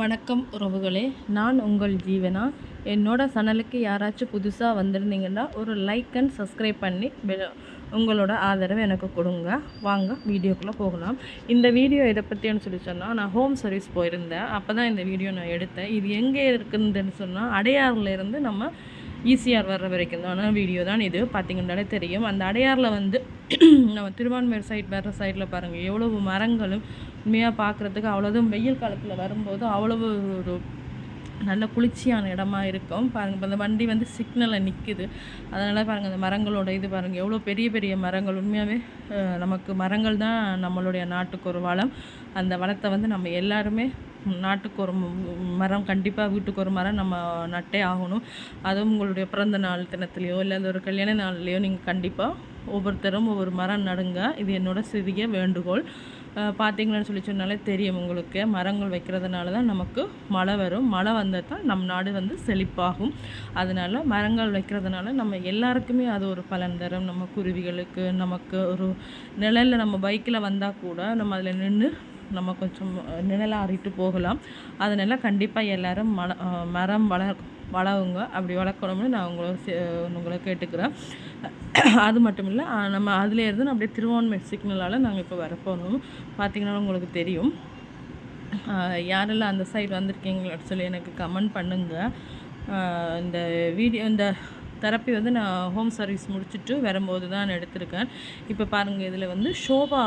வணக்கம் உறவுகளே. நான் உங்கள் ஜீவனா? என்னோட சேனலுக்கு யாராச்சும் புதுசாக வந்திருந்தீங்கன்னா ஒரு லைக் அண்ட் சப்ஸ்கிரைப் பண்ணி உங்களோட ஆதரவை எனக்கு கொடுங்க. வாங்க வீடியோக்குள்ளே போகலாம். இந்த வீடியோ இதை பற்றின்னு சொல்லி சொன்னால் நான் ஹோம் சர்வீஸ் போயிருந்தேன். அப்போ தான் இந்த வீடியோ நான் எடுத்தேன். இது எங்கே இருக்குதுன்னு சொன்னால் அடையாறுலேருந்து நம்ம ஈசிஆர் வர்ற வரைக்கும் தான வீடியோ தான் இது. பார்த்தீங்கன்னாலே தெரியும். அந்த அடையாரில் வந்து நம்ம திருவான்மையூர் சைட் வர்ற சைடில் பாருங்கள் எவ்வளவு மரங்களும் உண்மையாக பார்க்குறதுக்கு அவ்வளோதும் வெயில் காலத்தில் வரும்போது அவ்வளவு ஒரு நல்ல குளிர்ச்சியான இடமா இருக்கும். பாருங்கள் இப்போ இந்த வண்டி வந்து சிக்னலில் நிற்குது அதனால் பாருங்கள் அந்த மரங்களோட இது பாருங்கள் எவ்வளோ பெரிய பெரிய மரங்கள். உண்மையாகவே நமக்கு மரங்கள் தான் நம்மளுடைய நாட்டுக்கு ஒரு வளம். அந்த வளத்தை வந்து நம்ம எல்லாருமே நாட்டுக்கு ஒரு மரம் கண்டிப்பாக வீட்டுக்கு ஒரு மரம் நம்ம நட்டே ஆகணும். அதுவும் உங்களுடைய பிறந்த நாள் தினத்துலையோ இல்லை அந்த ஒரு கல்யாண நாள்லையோ நீங்கள் கண்டிப்பாக ஒவ்வொருத்தரும் ஒவ்வொரு மரம் நடுங்க. இது என்னோட சிறிய வேண்டுகோள். பார்த்தீங்கன்னு சொல்லி சொன்னாலே தெரியும் உங்களுக்கு. மரங்கள் வைக்கிறதுனால தான் நமக்கு மழை வரும். மழை வந்தால் தான் நம் நாடு வந்து செழிப்பாகும். அதனால மரங்கள் வைக்கிறதுனால நம்ம எல்லாருக்குமே அது ஒரு பலன் தரும். நம்ம குருவிகளுக்கு நமக்கு ஒரு நிழலில் நம்ம பைக்கில் வந்தால் கூட நம்ம அதில் நின்று நம்ம கொஞ்சம் நிழலாறிட்டு போகலாம். அதனால் கண்டிப்பாக எல்லோரும் மல மரம் வளர் வளவுங்க அப்படி வளர்க்கணும்னு நான் உங்களை உங்களை கேட்டுக்கிறேன். அது மட்டும் இல்லை நம்ம அதுலேருந்து இருந்து அப்படியே திருவான்மை சிக்னலால் நாங்கள் இப்போ வரப்போகணும் பார்த்தீங்கன்னா உங்களுக்கு தெரியும். யாரெல்லாம் அந்த சைடு வந்திருக்கீங்களோட சொல்லி எனக்கு கமெண்ட் பண்ணுங்கள் இந்த வீடியோ இந்த தெரப்பி வந்து நான் ஹோம் சர்வீஸ் முடிச்சுட்டு வரும்போது தான் எடுத்திருக்கேன். இப்போ பாருங்கள் இதில் வந்து ஷோபா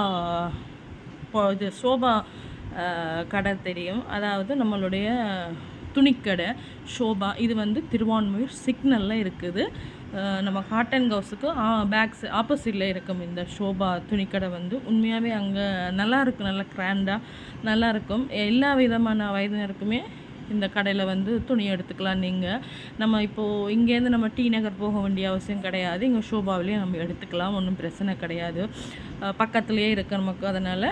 இது சோபா கடை தெரியும். அதாவது நம்மளுடைய துணிக்கடை ஷோபா இது வந்து திருவான்மையூர் சிக்னலில் இருக்குது. நம்ம காட்டன் கவுஸுக்கு பேக்ஸ் ஆப்போசிட்டில் இருக்கும் இந்த ஷோபா துணிக்கடை வந்து. உண்மையாகவே அங்கே நல்லா இருக்கும் நல்லா கிராண்டாக நல்லா இருக்கும். எல்லா விதமான வயதினருக்குமே இந்த கடையில் வந்து துணி எடுத்துக்கலாம் நீங்கள் நம்ம இப்போது இங்கேருந்து நம்ம டி நகர் போக வேண்டிய அவசியம் கிடையாது. இங்கே ஷோபாவிலேயே நம்ம எடுத்துக்கலாம் ஒன்றும் பிரச்சனை கிடையாது. பக்கத்துலேயே இருக்க நமக்கு அதனால்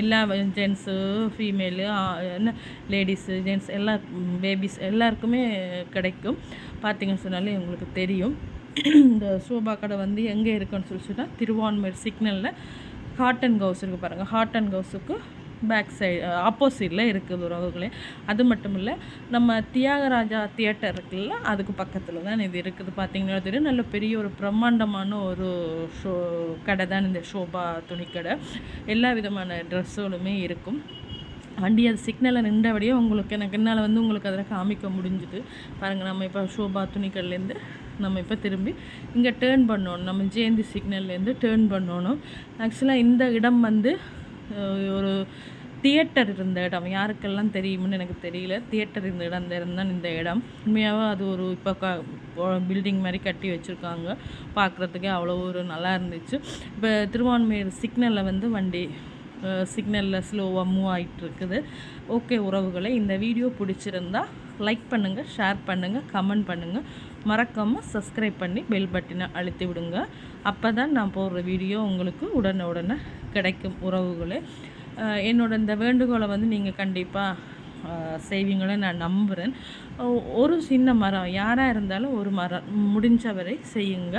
எல்லா ஜென்ஸு ஃபீமேலு என்ன லேடிஸு ஜென்ட்ஸ் எல்லா பேபிஸ் எல்லாருக்குமே கிடைக்கும். பார்த்தீங்கன்னு சொன்னாலே உங்களுக்கு தெரியும். இந்த சோபா கடை வந்து எங்கே இருக்குன்னு சொல்லி சொன்னால் திருவான்மையூர் சிக்னலில். காட்டன் கவுஸ் இருக்குது பாருங்கள் ஹாட் அண்ட் கவுஸுக்கு பேக் சைடு ஆப்போசிட்டில் இருக்குது உறவுகளே. அது மட்டும் இல்லை நம்ம தியாகராஜா தியேட்டர் இருக்குல்ல அதுக்கு பக்கத்தில் தான் இது இருக்குது. பார்த்தீங்கன்னா தெரியும் நல்ல பெரிய ஒரு பிரம்மாண்டமான ஒரு ஷோ கடை தான் இந்த ஷோபா துணிக்கடை. எல்லா விதமான ட்ரெஸ்ஸுகளுமே இருக்கும். வண்டி அது சிக்னலை நின்றபடியே உங்களுக்கு எனக்கு என்னால் வந்து உங்களுக்கு அதில் காமிக்க முடிஞ்சுது. பாருங்கள் நம்ம இப்போ ஷோபா துணிக்கல்லேருந்து நம்ம இப்போ திரும்பி இங்கே டேர்ன் பண்ணணும். நம்ம ஜெயந்தி சிக்னல்லேருந்து டேர்ன் பண்ணணும். ஆக்சுவலாக இந்த இடம் வந்து ஒரு தியேட்டர் இருந்த இடம். யாருக்கெல்லாம் தெரியும்னு எனக்கு தெரியல. தியேட்டர் இருந்த இடம் அந்த இடம் தான் இந்த இடம். உண்மையாகவே அது ஒரு இப்போ க பில்டிங் மாதிரி கட்டி வச்சுருக்காங்க. பார்க்குறதுக்கே அவ்வளோ ஒரு நல்லா இருந்துச்சு. இப்போ திருவான்மையூர் சிக்னலில் வந்து வண்டி சிக்னலில் ஸ்லோவாக மூவ் ஆகிட்டு இருக்குது ஓகே உறவுகளை இந்த வீடியோ பிடிச்சிருந்தா லைக் பண்ணுங்கள் ஷேர் பண்ணுங்கள் கமெண்ட் பண்ணுங்கள் மறக்காமல் சப்ஸ்கிரைப் பண்ணி பெல் பட்டினை அழுத்தி விடுங்க. அப்போ தான் நான் போடுற வீடியோ உங்களுக்கு உடனே உடனே கிடைக்கும் உறவுகளே. என்னோட இந்த வேண்டுகோளை வந்து நீங்கள் கண்டிப்பாக செய்வீங்களே நான் நம்புகிறேன் ஒரு சின்ன மரம் யாராக இருந்தாலும் ஒரு மரம் முடிஞ்சவரை செய்யுங்க.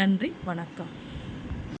நன்றி வணக்கம்.